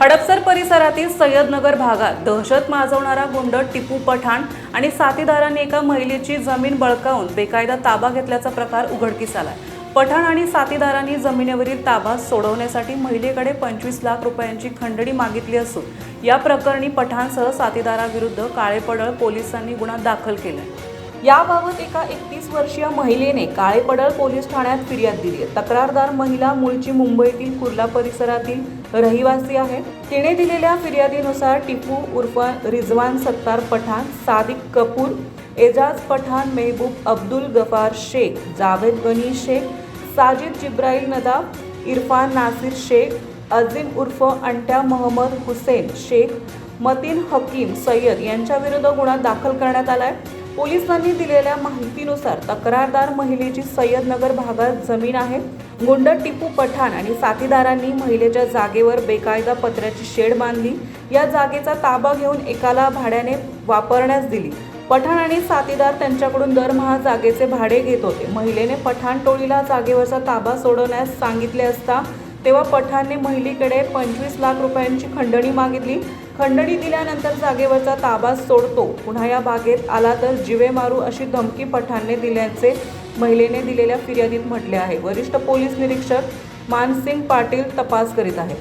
Hadapsar परिसरातील सय्यदनगर भागात दहशत माजवणारा गुंड टिपू पठाण आणि साथीदारांनी एका महिलेची जमीन बळकावून बेकायदा ताबा घेतल्याचा प्रकार उघडकीस आलाय. पठाण आणि साथीदारांनी जमिनीवरील ताबा सोडवण्यासाठी महिलेकडे पंचवीस लाख रुपयांची खंडणी मागितली असून या प्रकरणी पठाणसह साथीदाराविरुद्ध काळेपडळ पोलिसांनी गुन्हा दाखल केला याबाबत एका एकतीस वर्षीय महिलेने काळेपडळ पोलीस ठाण्यात फिर्याद दिली आहे. तक्रारदार महिला मूळची मुंबईतील कुर्ला परिसरातील रहिवासी आहे. तिने दिलेल्या फिर्यादीनुसार टिपू उर्फ रिजवान सत्तार पठाण सादिक कपूर एजाज पठाण मेहबूब अब्दुल गफार शेख जावेद गनी शेख साजिद जिब्राईल नदाब इरफान नासिर शेख अझीम उर्फ अंट्या मोहम्मद हुसेन शेख मतीन हकीम सय्यद यांच्याविरुद्ध गुन्हा दाखल करण्यात आला आहे पोलिसांनी दिलेल्या माहितीनुसार तक्रारदार महिलेची सय्यदनगर भागात जमीन आहे. गुंड टिपू पठाण आणि साथीदारांनी महिलेच्या जागेवर बेकायदा पत्र्याची शेड बांधली. या जागेचा ताबा घेऊन एकाला भाड्याने वापरण्यास दिली. पठाण आणि साथीदार त्यांच्याकडून दरमहा जागेचे भाडे घेत होते. महिलेने पठाण टोळीला जागेवरचा ताबा सोडवण्यास सांगितले असता तेव्हा पठाणने महिलेकडे पंचवीस लाख रुपयांची खंडणी मागितली. खंडणी दिल्यानंतर जागेवरचा ताबा सोडतो. पुन्हा या बागेत आला तर जिवे मारू अशी धमकी पठाणने दिल्याचे महिलेने दिलेल्या फिर्यादीत म्हटले आहे. वरिष्ठ पोलीस निरीक्षक मानसिंग पाटील तपास करीत आहे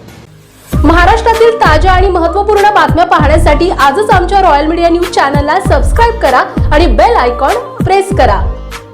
महाराष्ट्रातील ताज्या आणि महत्त्वपूर्ण बातम्या पाहण्यासाठी आजच आमच्या रॉयल मीडिया न्यूज चॅनलला सबस्क्राईब करा आणि बेल आयकॉन प्रेस करा.